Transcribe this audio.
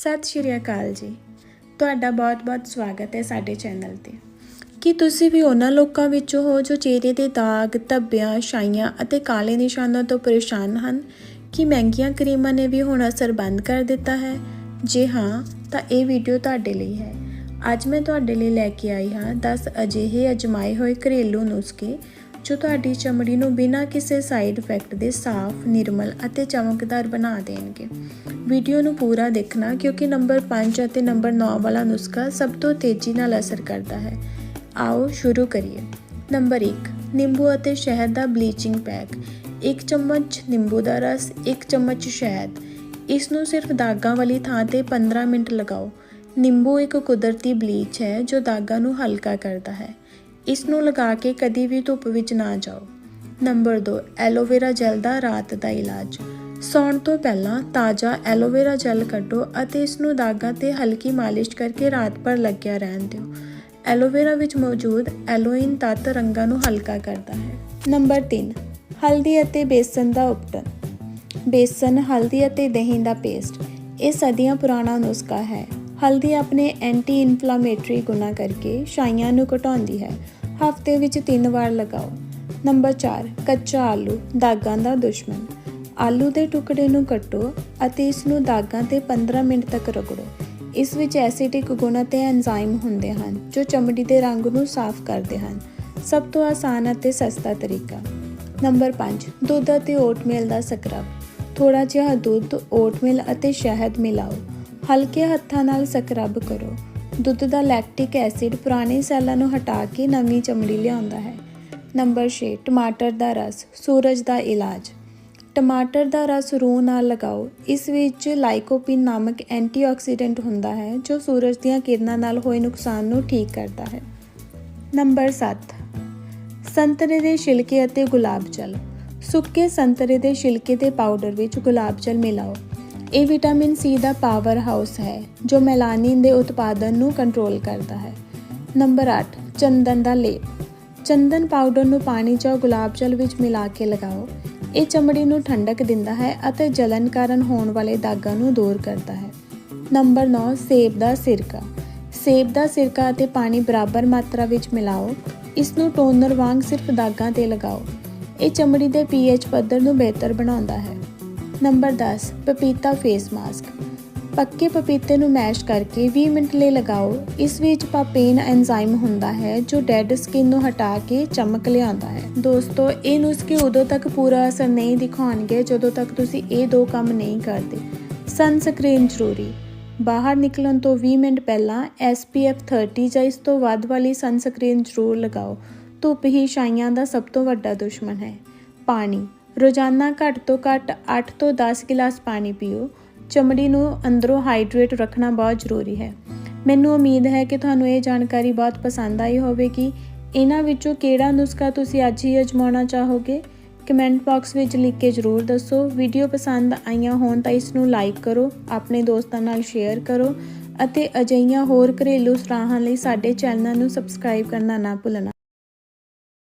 ਸਤਿ ਸ਼੍ਰੀ ਅਕਾਲ ਜੀ। ਤੁਹਾਡਾ ਬਹੁਤ-ਬਹੁਤ ਸਵਾਗਤ ਹੈ ਸਾਡੇ ਚੈਨਲ ਤੇ। ਕੀ ਤੁਸੀਂ ਵੀ ਉਹਨਾਂ ਲੋਕਾਂ ਵਿੱਚੋਂ ਹੋ ਜੋ ਚਿਹਰੇ ਦੇ ਦਾਗ, ਧੱਬਿਆਂ, ਛਾਈਆਂ ਅਤੇ ਕਾਲੇ ਨਿਸ਼ਾਨਾਂ ਤੋਂ ਪਰੇਸ਼ਾਨ ਹਨ? ਕੀ ਮਹਿੰਗੀਆਂ ਕਰੀਮਾਂ ਨੇ ਵੀ ਹੁਣ ਅਸਰ ਬੰਦ ਕਰ ਦਿੱਤਾ ਹੈ? ਜੇ ਹਾਂ ਤਾਂ ਇਹ ਵੀਡੀਓ ਤੁਹਾਡੇ ਲਈ ਹੈ। ਅੱਜ ਮੈਂ ਤੁਹਾਡੇ ਲਈ ਲੈ ਕੇ ਆਈ ਹਾਂ 10 ਅਜਿਹੇ ਅਜਮਾਏ ਹੋਏ ਘਰੇਲੂ ਨੁਸਖੇ ਜੋ ਤੁਹਾਡੀ ਚਮੜੀ ਨੂੰ ਬਿਨਾਂ ਕਿਸੇ ਸਾਈਡ ਇਫੈਕਟ ਦੇ ਸਾਫ਼, ਨਿਰਮਲ ਅਤੇ ਚਮਕਦਾਰ ਬਣਾ ਦੇਣਗੇ। ਵੀਡੀਓ ਨੂੰ ਪੂਰਾ ਦੇਖਣਾ ਕਿਉਂਕਿ ਨੰਬਰ 5 ਅਤੇ ਨੰਬਰ 9 ਵਾਲਾ ਨੁਸਖਾ ਸਭ ਤੋਂ ਤੇਜ਼ੀ ਨਾਲ ਅਸਰ ਕਰਦਾ ਹੈ। ਆਓ ਸ਼ੁਰੂ ਕਰੀਏ। ਨੰਬਰ 1 ਨਿੰਬੂ ਅਤੇ ਸ਼ਹਿਦ ਦਾ ਬਲੀਚਿੰਗ ਪੈਕ। 1 ਚਮਚ ਨਿੰਬੂ ਦਾ ਰਸ 1 ਚਮਚ ਸ਼ਹਿਦ। ਇਸ ਨੂੰ ਸਿਰਫ ਦਾਗਾਂ ਵਾਲੀ ਥਾਂ ਤੇ 15 ਮਿੰਟ ਲਗਾਓ। ਨਿੰਬੂ ਇੱਕ ਕੁਦਰਤੀ ਬਲੀਚ ਹੈ ਜੋ ਦਾਗਾਂ ਨੂੰ ਹਲਕਾ ਕਰਦਾ ਹੈ। ਇਸ ਨੂੰ ਲਗਾ ਕੇ ਕਦੀ ਵੀ ਧੁੱਪ ਵਿੱਚ ਨਾ ਜਾਓ। ਨੰਬਰ 2 ਐਲੋਵੇਰਾ ਜੈਲ ਦਾ ਰਾਤ ਦਾ ਇਲਾਜ। ਸੌਣ ਤੋਂ ਪਹਿਲਾਂ ਤਾਜ਼ਾ ਐਲੋਵੇਰਾ ਜੈਲ ਕੱਢੋ ਅਤੇ ਇਸ ਨੂੰ ਦਾਗਾਂ ਤੇ ਹਲਕੀ ਮਾਲਿਸ਼ ਕਰਕੇ ਰਾਤ ਭਰ ਲੱਗਿਆ ਰਹਿਣ ਦਿਓ। ਐਲੋਵੇਰਾ ਵਿੱਚ ਮੌਜੂਦ ਐਲੋਇਨ ਤੱਤ ਰੰਗਾਂ ਨੂੰ ਹਲਕਾ ਕਰਦਾ ਹੈ। ਨੰਬਰ 3 ਹਲਦੀ ਅਤੇ ਬੇਸਨ ਦਾ ਉਪਟਨ। ਬੇਸਨ, ਹਲਦੀ ਅਤੇ ਦਹੀਂ ਦਾ ਪੇਸਟ, ਇਹ ਸਦੀਆਂ ਪੁਰਾਣਾ ਨੁਸਖਾ ਹੈ। ਹਲਦੀ ਆਪਣੇ ਐਂਟੀ ਇਨਫਲਾਮੇਟਰੀ ਗੁਣਾ ਕਰਕੇ ਛਾਈਆਂ ਨੂੰ ਘਟਾਉਂਦੀ ਹੈ। ਹਫ਼ਤੇ ਵਿੱਚ 3 ਵਾਰ ਲਗਾਓ। ਨੰਬਰ 4 ਕੱਚਾ ਆਲੂ, ਦਾਗਾਂ ਦਾ ਦੁਸ਼ਮਣ। ਆਲੂ ਦੇ ਟੁਕੜੇ ਨੂੰ ਕੱਟੋ ਅਤੇ ਇਸ ਨੂੰ ਦਾਗਾਂ ਤੇ 15 ਮਿੰਟ ਤੱਕ ਰਗੜੋ। ਇਸ ਵਿੱਚ ਐਸਿਡਿਕ ਗੁਣ ਅਤੇ ਐਂਜ਼ਾਈਮ ਹੁੰਦੇ ਹਨ, ਜੋ ਚਮੜੀ ਦੇ ਰੰਗ ਨੂੰ ਸਾਫ਼ ਕਰਦੇ ਹਨ। ਸਭ ਤੋਂ ਆਸਾਨ ਅਤੇ ਸਸਤਾ ਤਰੀਕਾ। ਨੰਬਰ 5 ਦੁੱਧ ਅਤੇ ਓਟਮੀਲ ਦਾ ਸਕਰਬ ਥੋੜਾ ਜਿਹਾ ਦੁੱਧ, ਓਟਮੀਲ ਅਤੇ ਸ਼ਹਿਦ ਮਿਲਾਓ। ਹਲਕੇ ਹੱਥਾਂ ਨਾਲ ਸਕਰਬ ਕਰੋ। ਦੁੱਧ ਦਾ ਲੈਕਟਿਕ ਐਸਿਡ ਪੁਰਾਣੇ ਸੈੱਲਾਂ ਨੂੰ ਹਟਾ ਕੇ ਨਵੀਂ ਚਮੜੀ ਲਿਆਉਂਦਾ ਹੈ। ਨੰਬਰ 6 ਟਮਾਟਰ ਦਾ ਰਸ, ਸੂਰਜ ਦਾ ਇਲਾਜ। ਟਮਾਟਰ ਦਾ ਰਸ ਰੂਹ ਨਾਲ ਲਗਾਓ। ਇਸ ਵਿੱਚ ਲਾਈਕੋਪੀਨ ਨਾਮਕ ਐਂਟੀਆਕਸੀਡੈਂਟ ਹੁੰਦਾ ਹੈ, ਜੋ ਸੂਰਜ ਦੀਆਂ ਕਿਰਨਾਂ ਨਾਲ ਹੋਏ ਨੁਕਸਾਨ ਨੂੰ ਠੀਕ ਕਰਦਾ ਹੈ। ਨੰਬਰ 7 ਸੰਤਰੇ ਦੇ ਛਿਲਕੇ ਅਤੇ ਗੁਲਾਬ ਜਲ। ਸੁੱਕੇ ਸੰਤਰੇ ਦੇ ਛਿਲਕੇ ਦੇ ਪਾਊਡਰ ਵਿੱਚ ਗੁਲਾਬ ਜਲ ਮਿਲਾਓ। ਇਹ ਵਿਟਾਮਿਨ ਸੀ ਦਾ ਪਾਵਰ ਹਾਊਸ ਹੈ, ਜੋ ਮੈਲਾਨੀਨ ਦੇ ਉਤਪਾਦਨ ਨੂੰ ਕੰਟਰੋਲ ਕਰਦਾ ਹੈ। ਨੰਬਰ 8 ਚੰਦਨ ਦਾ ਲੇਪ। ਚੰਦਨ ਪਾਊਡਰ ਨੂੰ ਪਾਣੀ ਜਾਂ ਗੁਲਾਬ ਜਲ ਵਿੱਚ ਮਿਲਾ ਕੇ ਲਗਾਓ। ਇਹ ਚਮੜੀ ਨੂੰ ਠੰਡਕ ਦਿੰਦਾ ਹੈ ਅਤੇ ਜਲਨ ਕਾਰਨ ਹੋਣ ਵਾਲੇ ਦਾਗਾਂ ਨੂੰ ਦੂਰ ਕਰਦਾ ਹੈ। ਨੰਬਰ 9 ਸੇਬ ਦਾ ਸਿਰਕਾ। ਸੇਬ ਦਾ ਸਿਰਕਾ ਅਤੇ ਪਾਣੀ ਬਰਾਬਰ ਮਾਤਰਾ ਵਿੱਚ ਮਿਲਾਓ। ਇਸ ਨੂੰ ਟੋਨਰ ਵਾਂਗ ਸਿਰਫ ਦਾਗਾਂ ਤੇ ਲਗਾਓ। ਇਹ ਚਮੜੀ ਦੇ ਪੀਐਚ ਪੱਧਰ ਨੂੰ ਬਿਹਤਰ ਬਣਾਉਂਦਾ ਹੈ। ਨੰਬਰ 10 ਪਪੀਤਾ ਫੇਸ ਮਾਸਕ। ਪੱਕੇ ਪਪੀਤੇ ਨੂੰ ਮੈਸ਼ ਕਰਕੇ 20 ਮਿੰਟ ਲਈ ਲਗਾਓ। ਇਸ ਵਿੱਚ ਪਾਪੇਨ ਐਂਜ਼ਾਈਮ ਹੁੰਦਾ ਹੈ, ਜੋ ਡੈਡ ਸਕਿਨ ਨੂੰ ਹਟਾ ਕੇ ਚਮਕ ਲਿਆਉਂਦਾ ਹੈ। ਦੋਸਤੋ ਇਹ ਨੁਸਖੇ ਉਦੋਂ ਤੱਕ ਪੂਰਾ ਅਸਰ ਨਹੀਂ ਦਿਖਾਉਣਗੇ ਜਦੋਂ ਤੱਕ ਤੁਸੀਂ ਇਹ ਦੋ ਕੰਮ ਨਹੀਂ ਕਰਦੇ। ਸਨਸਕ੍ਰੀਨ ਜ਼ਰੂਰੀ। ਬਾਹਰ ਨਿਕਲਣ ਤੋਂ 20 ਮਿੰਟ ਪਹਿਲਾਂ SPF 30 ਜਾਂ ਇਸ ਤੋਂ ਵੱਧ ਵਾਲੀ ਸਨਸਕ੍ਰੀਨ ਜ਼ਰੂਰ ਲਗਾਓ। ਧੁੱਪ ਹੀ ਛਾਈਆਂ ਦਾ ਸਭ ਤੋਂ ਵੱਡਾ ਦੁਸ਼ਮਣ ਹੈ। ਪਾਣੀ। ਰੋਜ਼ਾਨਾ ਘੱਟ ਤੋਂ ਘੱਟ 8 ਤੋਂ 10 ਗਿਲਾਸ ਪਾਣੀ ਪੀਓ। ਚਮੜੀ ਨੂੰ ਅੰਦਰੋਂ ਹਾਈਡਰੇਟ ਰੱਖਣਾ ਬਹੁਤ ਜ਼ਰੂਰੀ ਹੈ। ਮੈਨੂੰ ਉਮੀਦ ਹੈ ਕਿ ਤੁਹਾਨੂੰ ਇਹ ਜਾਣਕਾਰੀ ਬਹੁਤ ਪਸੰਦ ਆਈ ਹੋਵੇਗੀ। ਇਹਨਾਂ ਵਿੱਚੋਂ ਕਿਹੜਾ ਨੁਸਖਾ ਤੁਸੀਂ ਅੱਜ ਹੀ ਅਜਮਾਉਣਾ ਚਾਹੋਗੇ? ਕਮੈਂਟ ਬਾਕਸ ਵਿੱਚ ਲਿਖ ਕੇ ਜ਼ਰੂਰ ਦੱਸੋ। ਵੀਡੀਓ ਪਸੰਦ ਆਈਆਂ ਹੋਣ ਤਾਂ ਇਸ ਨੂੰ ਲਾਈਕ ਕਰੋ, ਆਪਣੇ ਦੋਸਤਾਂ ਨਾਲ ਸ਼ੇਅਰ ਕਰੋ ਅਤੇ ਅਜਿਹੀਆਂ ਹੋਰ ਘਰੇਲੂ ਸਰਾਹਾਂ ਲਈ ਸਾਡੇ ਚੈਨਲ ਨੂੰ ਸਬਸਕ੍ਰਾਈਬ ਕਰਨਾ ਨਾ ਭੁੱਲਣਾ।